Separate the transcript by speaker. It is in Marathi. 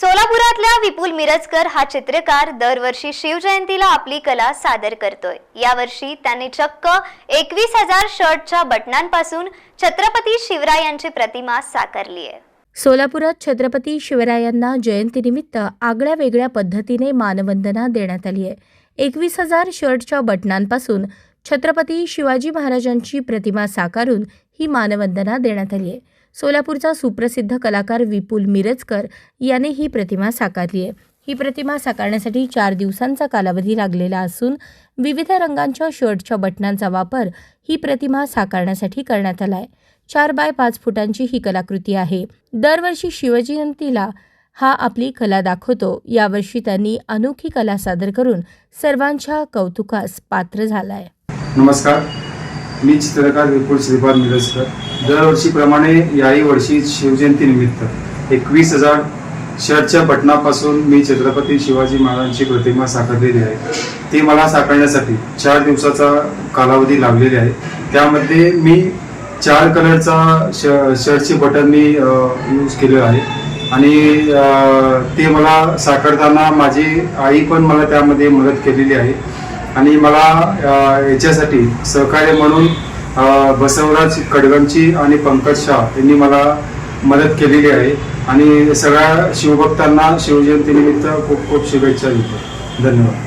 Speaker 1: सोलापुरातल्या विपुल मिरजकर हा चित्रकार दरवर्षी शिवजयंतीला आपली कला सादर करतोय. यावर्षी त्यांनी चक्क एकवीस हजार शर्टच्या बटनांपासून छत्रपती शिवराय यांची प्रतिमा साकारली आहे.
Speaker 2: सोलापुरात छत्रपती शिवरायांना जयंतीनिमित्त आगळ्या वेगळ्या पद्धतीने मानवंदना देण्यात आली आहे. एकवीस हजार शर्टच्या बटनांपासून छत्रपती शिवाजी महाराजांची प्रतिमा साकारून ही मानवंदना देण्यात आली आहे. सोलापूरचा सुप्रसिद्ध कलाकार विपुल मिरजकर याने ही प्रतिमा साकारली आहे. ही प्रतिमा साकारण्यासाठी चार दिवसांचा कालावधी लागलेला असून विविध रंगांच्या शर्टच्या बटनांचा वापर ही प्रतिमा साकारण्यासाठी करण्यात आला आहे. चार बाय पाच फुटांची ही कलाकृती आहे. दरवर्षी शिवजयंतीला हा आपली कला दाखवतो. यावर्षी त्यांनी अनोखी कला सादर करून सर्वांच्या कौतुकास पात्र झाला आहे.
Speaker 3: नमस्कार. मी चित्रकार विपुल श्रीपाद मिरजकर. दरवर्षीप्रमाणे याही वर्षी शिवजयंतीनिमित्त एकवीस हजार शर्टच्या बटनापासून मी छत्रपती शिवाजी महाराजांची प्रतिमा साकारलेली आहे. ती मला साकारण्यासाठी चार दिवसाचा कालावधी लागलेली आहे. त्यामध्ये मी चार कलरचा श शर्टचे बटन मी यूज केलेलं आहे. आणि ते मला साकारताना माझी आई पण मला त्यामध्ये मदत केलेली आहे. आणि मला याच्यासाठी सहकार्य म्हणून बसवराज कडगमची आणि पंकज शाह यांनी मला मदत केलेली आहे. आणि सगळ्या शिवभक्तांना शिवजयंतीनिमित्त खूप खूप शुभेच्छा देतो. धन्यवाद.